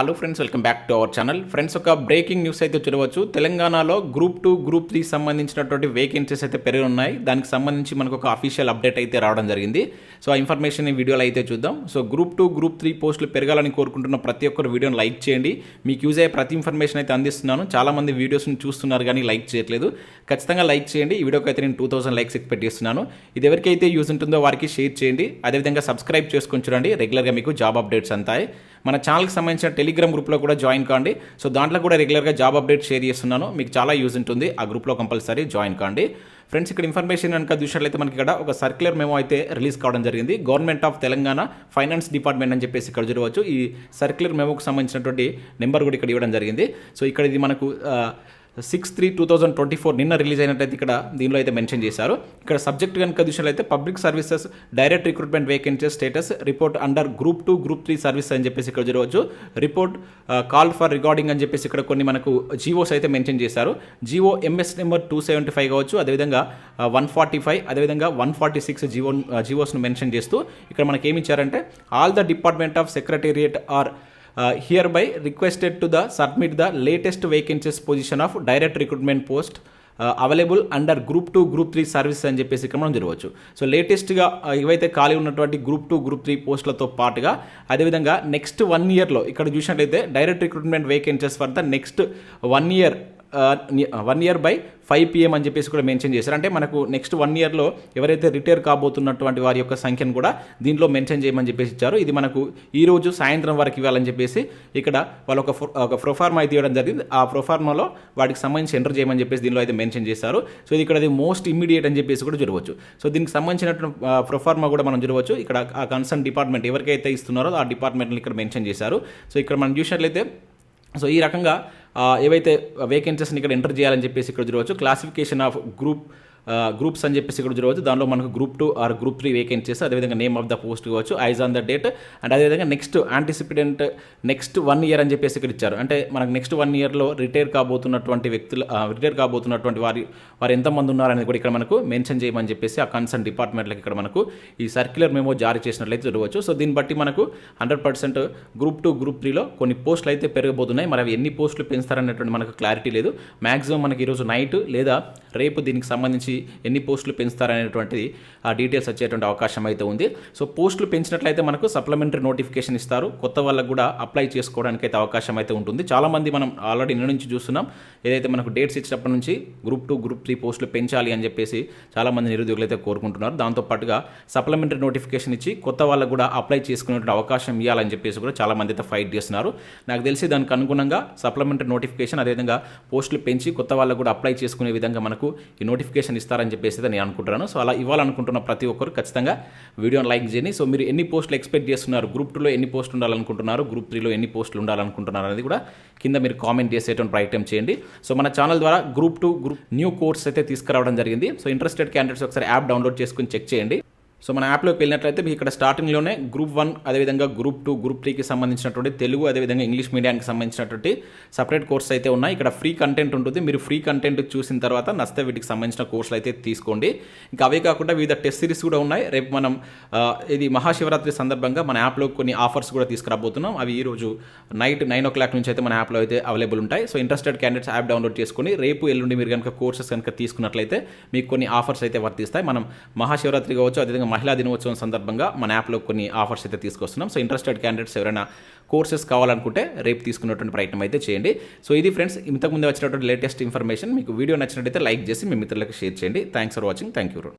Hello friends welcome back to our channel friends ఒక breaking news అయితే చూడవచ్చు. తెలంగాణలో గ్రూప్ టూ గ్రూప్ త్రీ సంబంధించినటువంటి వేకెన్సీస్ అయితే పెరిగి ఉన్నాయి. దానికి సంబంధించి మనకు ఒక అఫీషియల్ అప్డేట్ అయితే రావడం జరిగింది. సో ఆ ఇన్ఫర్మేషన్ ఈ వీడియోలో అయితే చూద్దాం. So group two group three పోస్టులు పెరగాలని కోరుకుంటున్న ప్రతి ఒక్కరు వీడియోని లైక్ చేయండి. మీకు యూజ్ అయ్యే ప్రతి ఇన్ఫర్మేషన్ అయితే అందిస్తున్నాను. చాలామంది వీడియోస్ని చూస్తున్నారు కానీ లైక్ చేయట్లేదు. ఖచ్చితంగా లైక్ చేయండి. ఈ వీడియోకి అయితే నేను టూ థౌసండ్ లైక్స్ ఎక్స్పెక్ట్ చేస్తున్నాను ఇది ఎవరికైతే యూజ్ ఉంటుందో వారికి షేర్ చేయండి. అదేవిధంగా సబ్స్క్రైబ్ చేసుకొని చూడండి. రెగ్యులర్గా మీకు జాబ్ అప్డేట్స్ అంతాయి. మన ఛానల్కి సంబంధించిన టెలిగ్రామ్ గ్రూప్లో కూడా జాయిన్ కాండి. సో దాంట్లో కూడా రెగ్యులర్గా జాబ్ అప్డేట్ షేర్ చేస్తున్నాను. మీకు చాలా యూజ్ ఉంటుంది. ఆ గ్రూప్లో కంపల్సరీ జాయిన్ కాండి. ఫ్రెండ్స్ ఇక్కడ ఇన్ఫర్మేషన్ కనుక చూసినట్లయితే మనకి ఇక్కడ ఒక సర్క్యులర్ మెమో అయితే రిలీజ్ కావడం జరిగింది. Government of Telangana finance department అని చెప్పేసి ఇక్కడ చూడవచ్చు. ఈ సర్క్యులర్ మెమోకి సంబంధించినటువంటి నెంబర్ కూడా ఇక్కడ ఇవ్వడం జరిగింది. సో ఇక్కడ ఇది మనకు six three two thousand twenty four నిన్న రిలీజ్ అయినట్టయితే ఇక్కడ దీనిలో అయితే మెన్షన్ చేశారు. ఇక్కడ సబ్జెక్ట్ కనుక చూసినట్లయితే public services direct recruitment vacancy status report under group two group three service అని చెప్పేసి ఇక్కడ చూడవచ్చు. రిపోర్ట్ కాల్ ఫర్ రికార్డింగ్ అని చెప్పేసి ఇక్కడ కొన్ని మనకు జీవోస్ అయితే మెన్షన్ చేశారు. GO MS number two seventy five కావచ్చు. అదేవిధంగా వన్ ఫార్టీ ఫైవ్ అదేవిధంగా వన్ ఫార్టీ సిక్స్ జీవో జీవోస్ను మెన్షన్ చేస్తూ ఇక్కడ మనకి ఏమి ఇచ్చారంటే all the department of secretariat are hereby requested to the submit the latest vacancies position of direct recruitment post available under group two group three service అని చెప్పేసి ఇక్కడ మనం జరగవచ్చు. సో లేటెస్ట్గా ఇవైతే ఖాళీ ఉన్నటువంటి గ్రూప్ టూ గ్రూప్ త్రీ పోస్టులతో పాటుగా అదేవిధంగా నెక్స్ట్ వన్ ఇయర్లో ఇక్కడ చూసినట్లయితే direct recruitment vacancies for the next one year one year by five PM అని చెప్పేసి కూడా మెన్షన్ చేశారు. అంటే మనకు నెక్స్ట్ వన్ ఇయర్లో ఎవరైతే రిటైర్ కాబోతున్నటువంటి వారి యొక్క సంఖ్యను కూడా దీంట్లో మెన్షన్ చేయమని చెప్పేసి ఇచ్చారు. ఇది మనకు ఈ రోజు సాయంత్రం వరకు ఇవ్వాలని చెప్పేసి ఇక్కడ వాళ్ళు ఒక ఒక ప్రొఫార్మా అయితే ఇవ్వడం జరిగింది. ఆ ప్రొఫార్మాలో వాటికి సంబంధించి ఎంటర్ చేయమని చెప్పేసి దీనిలో అయితే మెన్షన్ చేశారు. సో ఇది ఇక్కడ అది మోస్ట్ ఇమ్మీడియట్ అని చెప్పేసి కూడా చూడవచ్చు సో దీనికి సంబంధించినటువంటి ప్రొఫార్మా కూడా మనం చూడవచ్చు ఇక్కడ ఆ కన్సర్న్ డిపార్ట్మెంట్ ఎవరికైతే ఇస్తున్నారో ఆ డిపార్ట్మెంట్ని ఇక్కడ మెన్షన్ చేశారు. సో ఇక్కడ మనం చూసినట్లయితే సో ఈ రకంగా ఏవైతే వేకెన్సీస్ని ఇక్కడ ఎంటర్ చేయాలని చెప్పేసి ఇక్కడ చూడవచ్చు క్లాసిఫికేషన్ ఆఫ్ గ్రూప్ గ్రూప్స్ అని చెప్పేసి ఇక్కడ చూడవచ్చు. దానిలో మనకు group two or group three vacancies అదేవిధంగా నేమ్ ఆఫ్ ద పోస్ట్ కావచ్చు age on the date and అదేవిధంగా next anticipated next one year అని చెప్పేసి ఇక్కడ ఇచ్చారు. అంటే మనకు నెక్స్ట్ వన్ ఇయర్లో రిటైర్ కాబోతున్నటువంటి వ్యక్తులు రిటైర్ కాబోతున్నటువంటి వారి వారు ఎంతమంది ఉన్నారనేది కూడా ఇక్కడ మనకు మెన్షన్ చేయమని చెప్పేసి ఆ కన్సర్న్ డిపార్ట్మెంట్లకు ఇక్కడ మనకు ఈ సర్క్యులర్ మెమో జారీ చేసినట్లయితే చూడవచ్చు. సో దీన్ని బట్టి మనకు hundred percent group two group త్రీలో కొన్ని పోస్టులు అయితే పెరగబోతున్నాయి. మరి అవి ఎన్ని పోస్టులు పెంచుతారనేటువంటి మనకు క్లారిటీ లేదు. మాక్సిమం మనకి ఈరోజు నైట్ లేదా రేపు దీనికి సంబంధించి ఎన్ని పోస్టులు పెంచుతారనేటువంటిది ఆ డీటెయిల్స్ వచ్చేటువంటి అవకాశం అయితే ఉంది. సో పోస్టులు పెంచినట్లయితే మనకు సప్లిమెంటరీ నోటిఫికేషన్ ఇస్తారు. కొత్త వాళ్ళకు కూడా అప్లై చేసుకోవడానికి అయితే అవకాశం అయితే ఉంటుంది. చాలామంది మనం ఆల్రెడీ నిన్న నుంచి చూస్తున్నాం. ఏదైతే మనకు డేట్స్ ఇచ్చినప్పటి నుంచి గ్రూప్ టూ గ్రూప్ త్రీ పోస్టులు పెంచాలి అని చెప్పేసి చాలామంది నిరుద్యోగులు అయితే కోరుకుంటున్నారు. దాంతోపాటుగా సప్లిమెంటరీ నోటిఫికేషన్ ఇచ్చి కొత్త వాళ్ళకు కూడా అప్లై చేసుకునేటువంటి అవకాశం ఇవ్వాలని చెప్పేసి కూడా చాలామంది అయితే ఫైట్ చేస్తున్నారు. నాకు తెలిసి దానికి అనుగుణంగా సప్లిమెంటరీ నోటిఫికేషన్ అదేవిధంగా పోస్టులు పెంచి కొత్త వాళ్ళకు కూడా అప్లై చేసుకునే విధంగా మనకు మనకు ఈ నోటిఫికేషన్ ఇస్తారని చెప్పేసి నేను అనుకుంటున్నాను. సో అలా ఇవ్వాలనుకుంటున్న ప్రతి ఒక్కరు ఖచ్చితంగా వీడియోని లైక్ చేయండి. సో మీరు ఎన్ని పోస్టులు ఎక్స్పెక్ట్ చేస్తున్నారు గ్రూప్ టూలో ఎన్ని పోస్టులు ఉండాలనుకుంటున్నారు గ్రూప్ త్రీలో ఎన్ని పోస్టులు ఉండాలనుకుంటున్నారు అనేది కూడా కింద మీరు కామెంట్ చేసేటువంటి ప్రయత్నం చేయండి. సో మన ఛానల్ ద్వారా group two group new course అయితే తీసుకురావడం జరిగింది. సో ఇంట్రెస్టెడ్ క్యాండిడేట్స్ ఒకసారి యాప్ డౌన్లోడ్ చేసుకుని చెక్ చేయండి. సో మన యాప్లోకి వెళ్ళినట్లయితే మీకు ఇక్కడ స్టార్టింగ్లోనే గ్రూప్ వన్ అదేవిధంగా గ్రూప్ టూ గ్రూప్ త్రీకి సంబంధించినటువంటి తెలుగు అదేవిధంగా ఇంగ్లీష్ మీడియానికి సంబంధించినటువంటి సపరేట్ కోర్స్ అయితే ఉన్నాయి. ఇక్కడ ఫ్రీ కంటెంట్ ఉంటుంది. మీరు ఫ్రీ కంటెంట్ చూసిన తర్వాత నస్తే వీటికి సంబంధించిన కోర్సులు అయితే తీసుకోండి. ఇంకా అవే కాకుండా వివిధ టెస్ట్ సిరీస్ కూడా ఉన్నాయి. రేపు మనం ఇది మహాశివరాత్రి సందర్భంగా మన యాప్లో కొన్ని ఆఫర్స్ కూడా తీసుకురాబోతున్నాం. అవి ఈరోజు నైట్ నైన్ ఓ క్లాక్ నుంచి అయితే మన యాప్లో అయితే అవైలబుల్ ఉంటాయి. So interested candidates app download చేసుకొని రేపు ఎల్లుండి మీరు కనుక కోర్సెస్ కనుక తీసుకున్నట్లయితే మీకు కొన్ని ఆఫర్స్ అయితే వర్తిస్తాయి. మనం మహాశివరాత్రి కావచ్చు అదేవిధంగా మహిళా దినోత్సవం సందర్భంగా మన యాప్లో కొన్ని ఆఫర్స్ అయితే తీసుకొస్తున్నాం. సో ఇంట్రెస్టెడ్ క్యాండిడేట్స్ ఎవరైనా కోర్సెస్ కావాలనుకుంటే రేపు తీసుకున్నటువంటి ప్రయత్నం అయితే చేయండి. సో ఇది ఫ్రెండ్స్ ఇంతకుముందు వచ్చినటువంటి లేటెస్ట్ ఇన్ఫర్మేషన్ మీకు వీడియో నచ్చినట్టయితే లైక్ చేసి మీ మిత్రులకు షేర్ చేయండి. Thanks for watching thank you